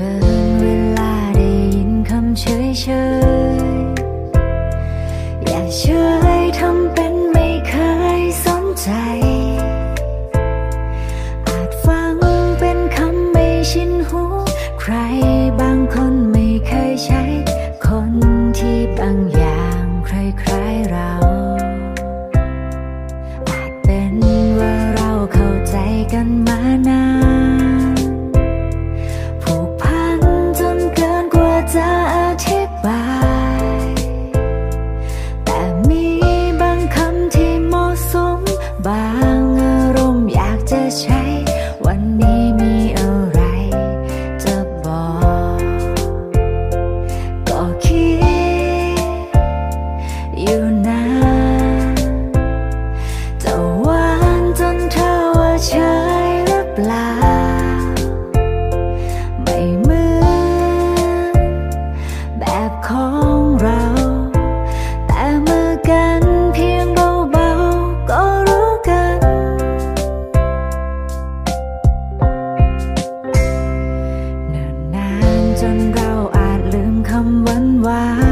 ขินเวลาได้ยินคำเฉยเฉยอย่าเฉยทำเป็นไม่เคยสนใจ อาจฟังเป็นคำไม่ชินหู ใครบางคนไม่เคยใช้ คนที่บางอย่างคล้ายๆเรา บางอารมณ์อยากจะใช้ วันนี้มีอะไรจะบอก ก็คิดอยู่นะแต่วานจนเธอว่าใช่หรือเปล่า จนเราอาจลืมคำหวานวา